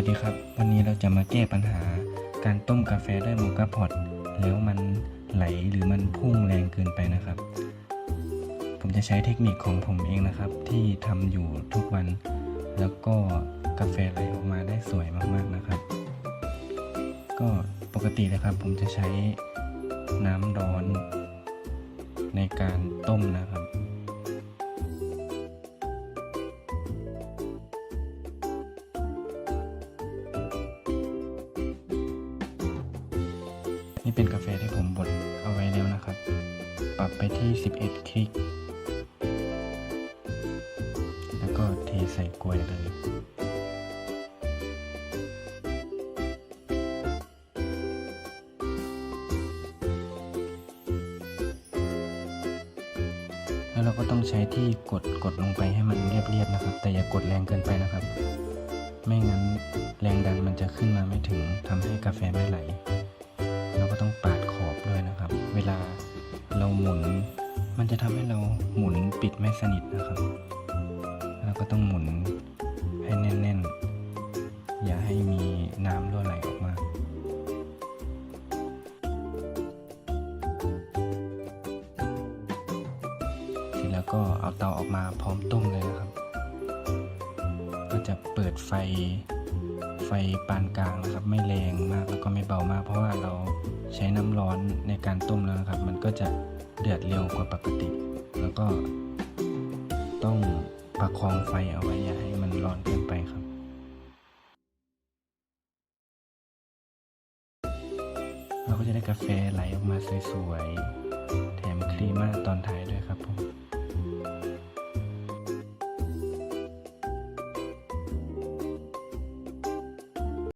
วัสดีครับ วันนี้เราจะมาแก้ปัญหาการต้มกาแฟด้วยโมกาพอตแล้วมันไหลหรือมันพุ่งแรงเกินไปนะครับ ผมจะใช้เทคนิคของผมเองนะครับ ที่ทำอยู่ทุกวัน แล้วก็กาแฟไหลออกมาได้สวยมากๆนะครับ ก็ปกตินะครับผมจะใช้น้ำร้อนในการต้มนะครับ นี่เป็นกาแฟที่ผมบดเอาไว้แล้วนะครับ ปรับไปที่ 11 คลิก แล้วก็เทใส่กลวยเลยแล้วเราก็ต้องใช้ที่กดกดลงไปให้มันเรียบๆนะครับ แต่อย่ากดแรงเกินไปนะครับ ไม่งั้นแรงดันมันจะขึ้นมาไม่ถึงทำให้กาแฟไม่ไหล เราก็ต้องปาดขอบด้วยนะครับ เวลาเราหมุน มันจะทำให้เราหมุนปิดไม่สนิทนะครับเราก็ต้องหมุนให้แน่นๆ อย่าให้มีน้ำรั่วไหลออกมาเสร็จแล้วก็เอาเตาออกมาพร้อมต้มเลยนะครับ ก็จะเปิดไฟ ไฟปานกลางนะครับ ไม่แรงมากแล้วก็ไม่เบามาก เพราะว่าเราใช้น้ำร้อนในการต้มแล้วนะครับ มันก็จะเดือดเร็วกว่าปกติ แล้วก็ต้องประคองไฟเอาไว้อย่าให้มันร้อนเกินไปครับเราก็จะได้กาแฟไหลออกมาสวยๆ แถมครีมมาตอนท้ายด้วยครับผม